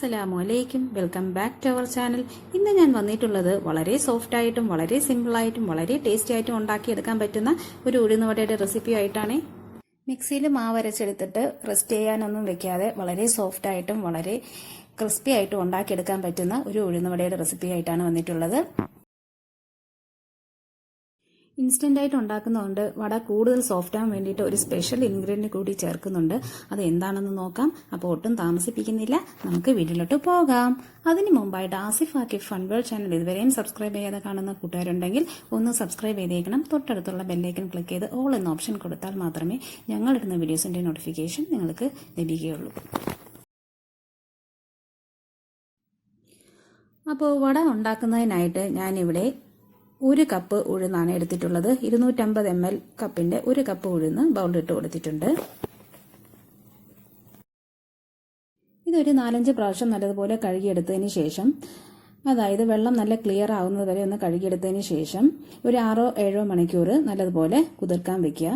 അസ്സലാമു അലൈക്കും welcome back to our channel ഇന്ന് ഞാൻ വന്നിട്ടുള്ളത് വളരെ സോഫ്റ്റ് ആയിട്ടും വളരെ സിമ്പിൾ ആയിട്ടും വളരെ ടേസ്റ്റി ആയിട്ടും ഉണ്ടാക്കിയെടുക്കാൻ പറ്റുന്ന ഒരു ഉഴുന്നുവടയുടെ റെസിപ്പി ആയിട്ടാണ്. മിക്സിയിൽ മാവ് അരച്ചെടുത്തിട്ട് റെസ്റ്റ് ചെയ്യാനൊന്നും വെക്കാതെ വളരെ സോഫ്റ്റ് ആയിട്ടും വളരെ ക്രിസ്പി ആയിട്ടും ഉണ്ടാക്കിയെടുക്കാൻ പറ്റുന്ന ഒരു ഉഴുന്നുവടയുടെ റെസിപ്പി ആയിട്ടാണ് വന്നിട്ടുള്ളത്. ഇൻസ്റ്റന്റ് ആയിട്ട് ഉണ്ടാക്കുന്നതുകൊണ്ട് വട കൂടുതൽ സോഫ്റ്റ് ആവാൻ വേണ്ടിയിട്ട് ഒരു സ്പെഷ്യൽ ഇൻഗ്രീഡിയന്റ് കൂടി ചേർക്കുന്നുണ്ട്. അത് എന്താണെന്ന് നോക്കാം. അപ്പോൾ ഒട്ടും താമസിപ്പിക്കുന്നില്ല. നമുക്ക് വീട്ടിലോട്ട് പോകാം. അതിന് മുമ്പായിട്ട് Asif Akif fun world channel ഇതുവരെയും സബ്സ്ക്രൈബ് ചെയ്യാതെ കാണുന്ന കൂട്ടുകാരുണ്ടെങ്കിൽ ഒന്ന് സബ്സ്ക്രൈബ് ചെയ്തേക്കണം. തൊട്ടടുത്തുള്ള ബെല്ലൈക്കൺ ക്ലിക്ക് ചെയ്ത് ഓൾ എന്ന ഓപ്ഷൻ കൊടുത്താൽ മാത്രമേ ഞങ്ങളിടുന്ന വീഡിയോസിന്റെ നോട്ടിഫിക്കേഷൻ നിങ്ങൾക്ക് ലഭിക്കുകയുള്ളൂ. അപ്പോൾ വട ഉണ്ടാക്കുന്നതിനായിട്ട് ഞാനിവിടെ ഒരു കപ്പ് ഉഴുന്നാണ് എടുത്തിട്ടുള്ളത്. ഇരുന്നൂറ്റമ്പത് എം എൽ കപ്പിന്റെ ഒരു കപ്പ് ഉഴുന്ന് ബൗളിലിട്ട് കൊടുത്തിട്ടുണ്ട്. ഇതൊരു നാലഞ്ച് പ്രാവശ്യം നല്ലതുപോലെ കഴുകിയെടുത്തതിന് ശേഷം അതായത് വെള്ളം നല്ല ക്ലിയർ ആവുന്നത് വരെ ഒന്ന് കഴുകിയെടുത്തതിന് ശേഷം ഒരു ആറോ ഏഴോ മണിക്കൂർ നല്ലതുപോലെ കുതിർക്കാൻ വെക്കുക.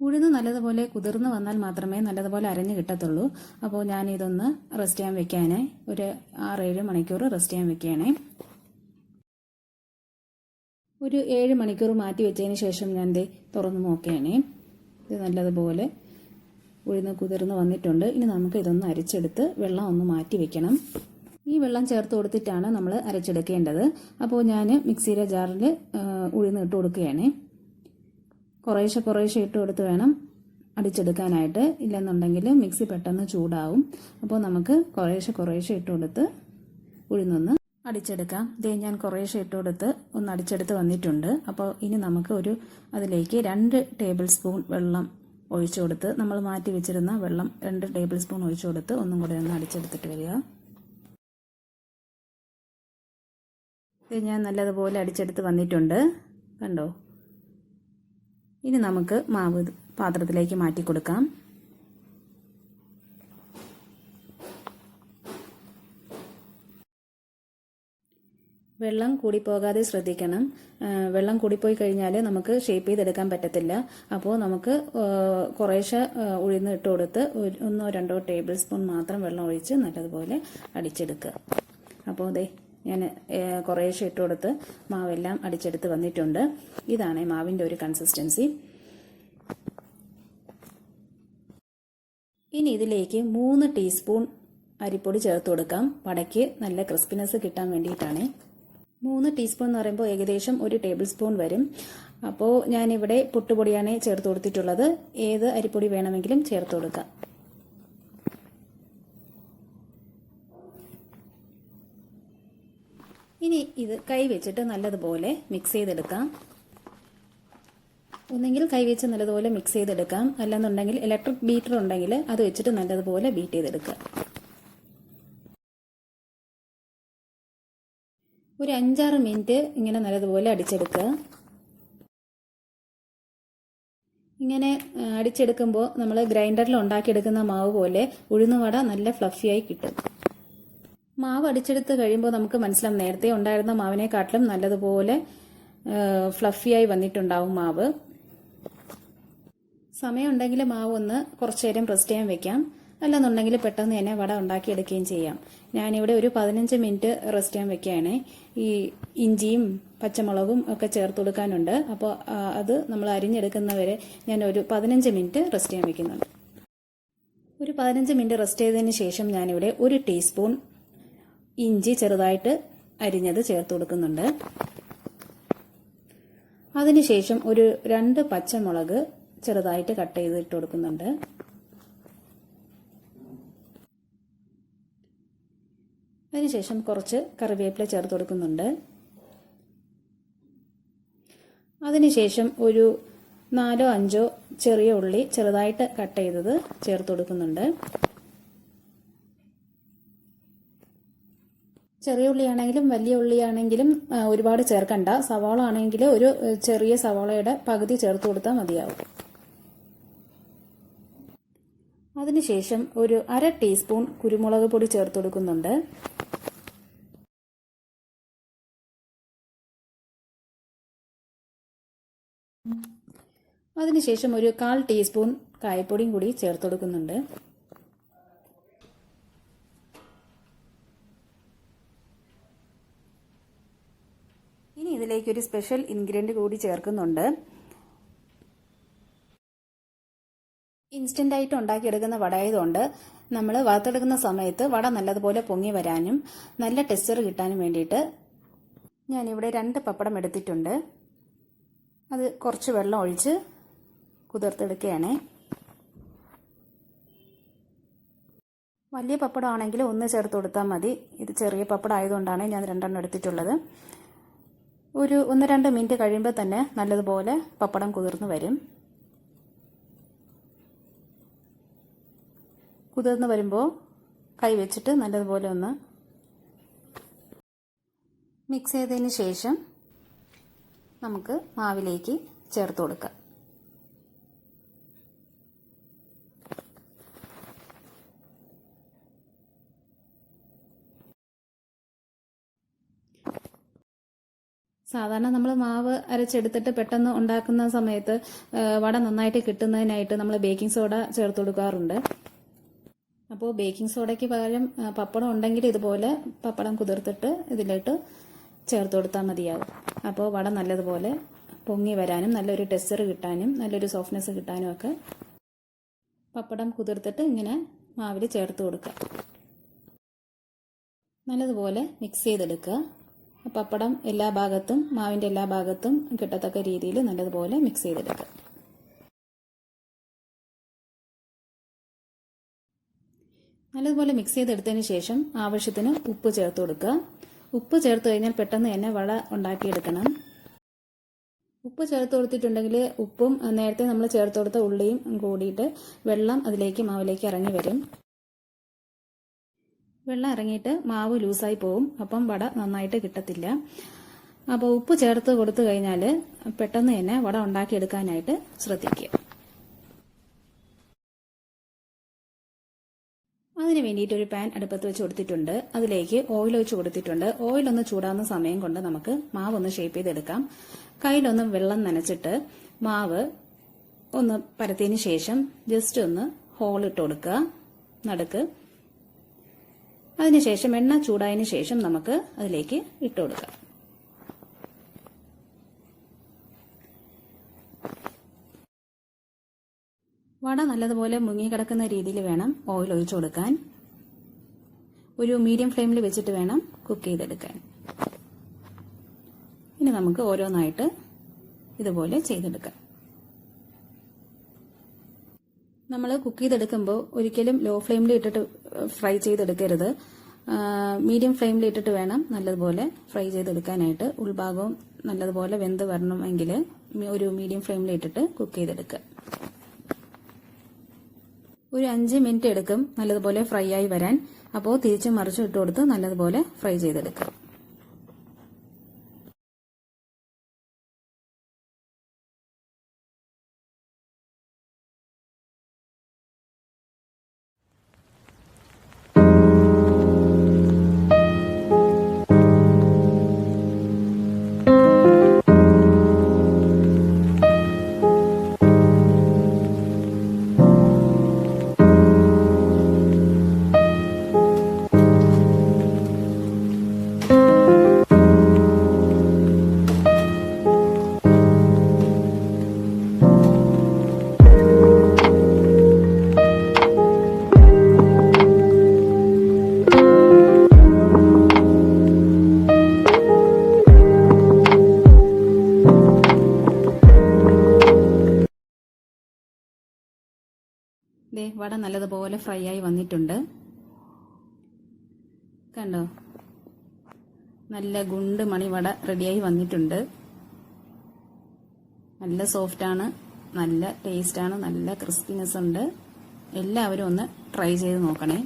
ഉഴുന്ന് നല്ലതുപോലെ കുതിർന്ന് വന്നാൽ മാത്രമേ നല്ലതുപോലെ അരഞ്ഞു കിട്ടത്തുള്ളൂ. അപ്പോൾ ഞാൻ ഇതൊന്ന് റെസ്റ്റ് ചെയ്യാൻ വെക്കാനേ ഒരു ആറേഴ് മണിക്കൂർ റെസ്റ്റ് ചെയ്യാൻ വെക്കുകയാണേ. ഒരു ഏഴ് മണിക്കൂർ മാറ്റി വെച്ചതിന് ശേഷം ഞാൻ ദേ തുറന്ന് നോക്കുകയാണേ. ഇത് നല്ലതുപോലെ ഉഴുന്ന് കുതിർന്ന് വന്നിട്ടുണ്ട്. ഇനി നമുക്ക് ഇതൊന്ന് അരച്ചെടുത്ത് വെള്ളം ഒന്ന് മാറ്റി വെക്കണം. ഈ വെള്ളം ചേർത്ത് കൊടുത്തിട്ടാണ് നമ്മൾ അരച്ചെടുക്കേണ്ടത്. അപ്പോൾ ഞാൻ മിക്സിയിലെ ജാറിൽ ഉഴുന്ന് ഇട്ട് കൊടുക്കുകയാണ്. കുറേശ്ശെ കുറേശ്ശെ ഇട്ട് കൊടുത്ത് വേണം അടിച്ചെടുക്കാനായിട്ട്. ഇല്ലെന്നുണ്ടെങ്കിൽ മിക്സി പെട്ടെന്ന് ചൂടാവും. അപ്പോൾ നമുക്ക് കുറേശ്ശെ കുറേശ്ശെ ഇട്ട് കൊടുത്ത് ഉഴുന്നൊന്ന് അടിച്ചെടുക്കാം. ദേ ഞാൻ കുറേശ്ശെ ഇട്ട് കൊടുത്ത് ഒന്ന് അടിച്ചെടുത്ത് വന്നിട്ടുണ്ട്. അപ്പോൾ ഇനി നമുക്ക് ഒരു അതിലേക്ക് രണ്ട് ടേബിൾ സ്പൂൺ വെള്ളം ഒഴിച്ചു കൊടുത്ത് നമ്മൾ മാറ്റി വെച്ചിരുന്ന വെള്ളം രണ്ട് ടേബിൾ സ്പൂൺ ഒഴിച്ചു കൊടുത്ത് ഒന്നും കൂടെ ഒന്ന് അടിച്ചെടുത്തിട്ട് വരിക. ഇത് ഞാൻ നല്ലതുപോലെ അടിച്ചെടുത്ത് വന്നിട്ടുണ്ട്. കണ്ടോ? ഇനി നമുക്ക് മാവ് പാത്രത്തിലേക്ക് മാറ്റി കൊടുക്കാം. വെള്ളം കൂടിപ്പോകാതെ ശ്രദ്ധിക്കണം. വെള്ളം കൂടിപ്പോയി കഴിഞ്ഞാൽ നമുക്ക് ഷേപ്പ് ചെയ്തെടുക്കാൻ പറ്റത്തില്ല. അപ്പോൾ നമുക്ക് കുറേശ്ശെ ഉഴുന്ന് ഇട്ട് കൊടുത്ത് ഒന്നോ രണ്ടോ ടേബിൾ സ്പൂൺ മാത്രം വെള്ളം ഒഴിച്ച് നല്ലതുപോലെ അടിച്ചെടുക്കുക. അപ്പോൾ അതെ ഞാൻ കുറേശ്ശെ ഇട്ട് കൊടുത്ത് മാവെല്ലാം അടിച്ചെടുത്ത് വന്നിട്ടുണ്ട്. ഇതാണ് മാവിന്റെ ഒരു കൺസിസ്റ്റൻസി ഇനി ഇതിലേക്ക് മൂന്ന് ടീസ്പൂൺ അരിപ്പൊടി ചേർത്ത് കൊടുക്കാം. വടയ്ക്ക് നല്ല ക്രിസ്പിനെസ് കിട്ടാൻ വേണ്ടിയിട്ടാണ്. മൂന്ന് ടീസ്പൂൺ എന്ന് പറയുമ്പോൾ ഏകദേശം ഒരു ടേബിൾ സ്പൂൺ വരും. അപ്പോൾ ഞാനിവിടെ പുട്ടുപൊടിയാണ് ചേർത്ത് കൊടുത്തിട്ടുള്ളത്. ഏത് അരിപ്പൊടി വേണമെങ്കിലും ചേർത്ത് കൊടുക്കാം. ഇനി ഇത് കൈ വെച്ചിട്ട് നല്ലതുപോലെ മിക്സ് ചെയ്തെടുക്കാം. ഒന്നെങ്കിൽ കൈ വെച്ച് നല്ലതുപോലെ മിക്സ് ചെയ്തെടുക്കാം. അല്ലെന്നുണ്ടെങ്കിൽ ഇലക്ട്രിക് ബീറ്റർ ഉണ്ടെങ്കിൽ അത് വെച്ചിട്ട് നല്ലതുപോലെ ബീറ്റ് ചെയ്തെടുക്കുക ഒരു അഞ്ചാറ് മിനിറ്റ് ഇങ്ങനെ നല്ലതുപോലെ അടിച്ചെടുക്കുക. ഇങ്ങനെ അടിച്ചെടുക്കുമ്പോൾ നമ്മൾ ഗ്രൈൻഡറിൽ ഉണ്ടാക്കിയെടുക്കുന്ന മാവ് പോലെ ഉഴുന്നുവട നല്ല ഫ്ലഫിയായി കിട്ടും. മാവ് അടിച്ചെടുത്ത് കഴിയുമ്പോൾ നമുക്ക് മനസ്സിലാവും നേരത്തെ ഉണ്ടായിരുന്ന മാവിനെക്കാട്ടിലും നല്ലതുപോലെ ഫ്ലഫിയായി വന്നിട്ടുണ്ടാവും മാവ്. സമയമുണ്ടെങ്കിൽ മാവ് ഒന്ന് കുറച്ചു നേരം റെസ്റ്റ് ചെയ്യാൻ വെക്കാം. അല്ലെന്നുണ്ടെങ്കിൽ പെട്ടെന്ന് തന്നെ വട ഉണ്ടാക്കി ഉണ്ടാക്കിയെടുക്കുകയും ചെയ്യാം. ഞാനിവിടെ ഒരു പതിനഞ്ച് മിനിറ്റ് റെസ്റ്റ് ചെയ്യാൻ വെക്കുകയാണ്. ഈ ഇഞ്ചിയും പച്ചമുളകും ഒക്കെ ചേർത്ത് കൊടുക്കാനുണ്ട്. അപ്പോൾ അത് നമ്മൾ അരിഞ്ഞെടുക്കുന്നവരെ ഞാൻ ഒരു പതിനഞ്ച് മിനിറ്റ് റെസ്റ്റ് ചെയ്യാൻ വെക്കുന്നുണ്ട്. ഒരു പതിനഞ്ച് മിനിറ്റ് റെസ്റ്റ് ചെയ്തതിന് ശേഷം ഞാനിവിടെ ഒരു ടീസ്പൂൺ ഇഞ്ചി ചെറുതായിട്ട് അരിഞ്ഞത് ചേർത്ത് കൊടുക്കുന്നുണ്ട്. അതിനുശേഷം ഒരു രണ്ട് പച്ചമുളക് ചെറുതായിട്ട് കട്ട് ചെയ്തിട്ട് കൊടുക്കുന്നുണ്ട്. അതിനുശേഷം കുറച്ച് കറിവേപ്പില ചേർത്ത് കൊടുക്കുന്നുണ്ട്. അതിനുശേഷം ഒരു നാലോ അഞ്ചോ ചെറിയ ഉള്ളി ചെറുതായിട്ട് കട്ട് ചെയ്തത് ചേർത്ത് കൊടുക്കുന്നുണ്ട്. ചെറിയ ഉള്ളിയാണെങ്കിലും വലിയ ഉള്ളിയാണെങ്കിലും ഒരുപാട് ചേർക്കണ്ട. സവാള ആണെങ്കിൽ ഒരു ചെറിയ സവാളയുടെ പകുതി ചേർത്ത് കൊടുത്താൽ മതിയാവും. അതിനുശേഷം ഒരു അര ടീസ്പൂൺ കുരുമുളക് പൊടി ചേർത്ത് കൊടുക്കുന്നുണ്ട്. അതിനുശേഷം ഒരു കാൽ ടീസ്പൂൺ കായപ്പൊടിയും കൂടി ചേർത്ത് കൊടുക്കുന്നുണ്ട്. ഇനി ഇതിലേക്ക് ഒരു സ്പെഷ്യൽ ഇൻഗ്രീഡിയന്റ് കൂടി ചേർക്കുന്നുണ്ട്. ഇൻസ്റ്റന്റ് ആയിട്ട് ഉണ്ടാക്കിയെടുക്കുന്ന വടയായതുകൊണ്ട് നമ്മൾ വറുത്തെടുക്കുന്ന സമയത്ത് വട നല്ലതുപോലെ പൊങ്ങി വരാനും നല്ല ടെക്സ്ചർ കിട്ടാനും വേണ്ടിയിട്ട് ഞാനിവിടെ രണ്ട് പപ്പടം എടുത്തിട്ടുണ്ട്. അത് കുറച്ച് വെള്ളം ഒഴിച്ച് കുതിർത്തെടുക്കുകയാണേ. വലിയ പപ്പടം ആണെങ്കിൽ ഒന്ന് ചേർത്ത് കൊടുത്താൽ മതി. ഇത് ചെറിയ പപ്പടം ആയതുകൊണ്ടാണ് ഞാൻ രണ്ടെണ്ണം എടുത്തിട്ടുള്ളത്. ഒരു ഒന്ന് രണ്ട് മിനിറ്റ് കഴിയുമ്പോൾ തന്നെ നല്ലതുപോലെ പപ്പടം കുതിർന്നു വരും. കുതിർന്നു വരുമ്പോൾ കൈ വെച്ചിട്ട് നല്ലതുപോലെ ഒന്ന് മിക്സ് ചെയ്തതിന് ശേഷം നമുക്ക് മാവിലേക്ക് ചേർത്ത് കൊടുക്കാം. സാധാരണ നമ്മൾ മാവ് അരച്ചെടുത്തിട്ട് പെട്ടെന്ന് ഉണ്ടാക്കുന്ന സമയത്ത് വട നന്നായിട്ട് കിട്ടുന്നതിനായിട്ട് നമ്മൾ ബേക്കിംഗ് സോഡ ചേർത്ത് കൊടുക്കാറുണ്ട്. അപ്പോൾ ബേക്കിംഗ് സോഡയ്ക്ക് പകരം പപ്പടം ഉണ്ടെങ്കിൽ ഇതുപോലെ പപ്പടം കുതിർത്തിട്ട് ഇതിലിട്ട് ചേർത്ത് കൊടുത്താൽ മതിയാവും. അപ്പോൾ വട നല്ലതുപോലെ പൊങ്ങി വരാനും നല്ലൊരു ടെക്സ്ചർ കിട്ടാനും നല്ലൊരു സോഫ്റ്റ്നെസ് കിട്ടാനും ഒക്കെ പപ്പടം കുതിർത്തിട്ട് ഇങ്ങനെ മാവിൽ ചേർത്ത് കൊടുക്കുക. നല്ലതുപോലെ മിക്സ് ചെയ്തെടുക്കുക. പപ്പടം എല്ലാ ഭാഗത്തും മാവിന്റെ എല്ലാ ഭാഗത്തും കിട്ടത്തക്ക രീതിയിൽ നല്ലതുപോലെ മിക്സ് ചെയ്തെടുക്കുക. നല്ലതുപോലെ മിക്സ് ചെയ്തെടുത്തതിന് ശേഷം ആവശ്യത്തിന് ഉപ്പ് ചേർത്ത് കൊടുക്കുക. ഉപ്പ് ചേർത്ത് കഴിഞ്ഞാൽ പെട്ടെന്ന് തന്നെ വട ഉണ്ടാക്കിയെടുക്കണം. ഉപ്പ് ചേർത്ത് കൊടുത്തിട്ടുണ്ടെങ്കിൽ ഉപ്പും നേരത്തെ നമ്മൾ ചേർത്ത് കൊടുത്ത ഉള്ളിയും കൂടിയിട്ട് വെള്ളം അതിലേക്ക് മാവിലേക്ക് ഇറങ്ങി വരും. വെള്ളം ഇറങ്ങിയിട്ട് മാവ് ലൂസായി പോവും. അപ്പം വട നന്നായിട്ട് കിട്ടത്തില്ല. അപ്പോൾ ഉപ്പ് ചേർത്ത് കൊടുത്തു കഴിഞ്ഞാൽ പെട്ടെന്ന് തന്നെ വട ഉണ്ടാക്കിയെടുക്കാനായിട്ട് ശ്രദ്ധിക്കുക. അതിന് വേണ്ടിയിട്ട് ഒരു പാൻ അടുപ്പത്ത് വെച്ച് കൊടുത്തിട്ടുണ്ട്. അതിലേക്ക് ഓയിൽ ഒഴിച്ച് കൊടുത്തിട്ടുണ്ട്. ഓയിൽ ഒന്ന് ചൂടാവുന്ന സമയം കൊണ്ട് നമുക്ക് മാവ് ഒന്ന് ഷേപ്പ് ചെയ്തെടുക്കാം. കയ്യിലൊന്ന് വെള്ളം നനച്ചിട്ട് മാവ് ഒന്ന് പരത്തിയതിന് ശേഷം ജസ്റ്റ് ഒന്ന് ഹോൾ ഇട്ട് കൊടുക്കുക. നടുക്ക്. അതിനുശേഷം എണ്ണ ചൂടായതിനു ശേഷം നമുക്ക് അതിലേക്ക് ഇട്ട് കൊടുക്കാം. വട നല്ലതുപോലെ മുങ്ങിക്കിടക്കുന്ന രീതിയിൽ വേണം ഓയിൽ ഒഴിച്ചു കൊടുക്കാൻ. ഒരു മീഡിയം ഫ്ലെയിമിൽ വെച്ചിട്ട് വേണം കുക്ക് ചെയ്തെടുക്കാൻ. ഇനി നമുക്ക് ഓരോന്നായിട്ട് ഇതുപോലെ ചെയ്തെടുക്കാം. നമ്മൾ കുക്ക് ചെയ്തെടുക്കുമ്പോൾ ഒരിക്കലും ലോ ഫ്ലെയിമിൽ ഇട്ടിട്ട് ഫ്രൈ ചെയ്തെടുക്കരുത്. മീഡിയം ഫ്ലെയിമിൽ ഇട്ടിട്ട് വേണം നല്ലതുപോലെ ഫ്രൈ ചെയ്തെടുക്കാനായിട്ട്. ഉൾഭാഗവും നല്ലതുപോലെ വെന്ത് വരണമെങ്കിൽ ഒരു മീഡിയം ഫ്ലെയിമിൽ ഇട്ടിട്ട് കുക്ക് ചെയ്തെടുക്കുക. ഒരു അഞ്ച് മിനിറ്റ് എടുക്കും നല്ലതുപോലെ ഫ്രൈ ആയി വരാൻ. അപ്പോൾ തിരിച്ചും മറിച്ചും ഇട്ട് കൊടുത്ത് നല്ലതുപോലെ ഫ്രൈ ചെയ്തെടുക്കുക വട നല്ലതുപോലെ ഫ്രൈ ആയി വന്നിട്ടുണ്ട്. കണ്ടോ? നല്ല ഗുണ്ട് മണി വട റെഡിയായി വന്നിട്ടുണ്ട്. നല്ല സോഫ്റ്റാണ് നല്ല ടേസ്റ്റാണ് നല്ല ക്രിസ്പിനെസ് ഉണ്ട്. എല്ലാവരും ഒന്ന് ട്രൈ ചെയ്ത് നോക്കണേ.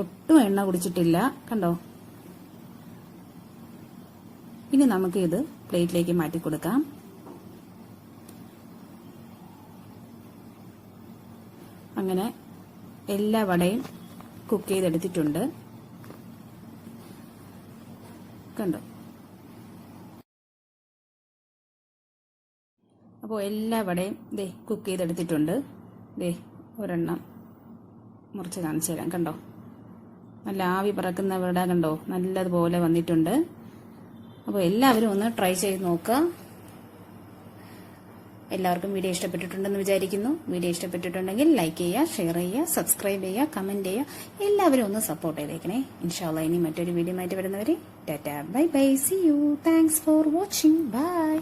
ഒട്ടും എണ്ണ കുടിച്ചിട്ടില്ല കണ്ടോ? ഇനി നമുക്ക് ഇത് പ്ലേറ്റിലേക്ക് മാറ്റി കൊടുക്കാം അങ്ങനെ എല്ലാ വടയും കുക്ക് ചെയ്തെടുത്തിട്ടുണ്ട്. കണ്ടോ? അപ്പോൾ എല്ലാ വടയും ദേ കുക്ക് ചെയ്തെടുത്തിട്ടുണ്ട്. ദേ ഒരെണ്ണം മുറിച്ച് കാണിച്ചു തരാം. കണ്ടോ? നല്ല ആവി പറക്കുന്ന വട കണ്ടോ? നല്ലതുപോലെ വന്നിട്ടുണ്ട്. അപ്പോൾ എല്ലാവരും ഒന്ന് ട്രൈ ചെയ്ത് നോക്കുക. എല്ലാവർക്കും വീഡിയോ ഇഷ്ടപ്പെട്ടിട്ടുണ്ടെന്ന് വിചാരിക്കുന്നു. വീഡിയോ ഇഷ്ടപ്പെട്ടിട്ടുണ്ടെങ്കിൽ ലൈക്ക് ചെയ്യുക ഷെയർ ചെയ്യുക സബ്സ്ക്രൈബ് ചെയ്യുക കമന്റ് ചെയ്യുക. എല്ലാവരും ഒന്ന് സപ്പോർട്ട് ചെയ്തേക്കണേ. ഇൻഷാല്ല ഇനി മറ്റൊരു വീഡിയോ ആയിട്ട് വരുന്നവരെ tata bye bye see you thanks for watching bye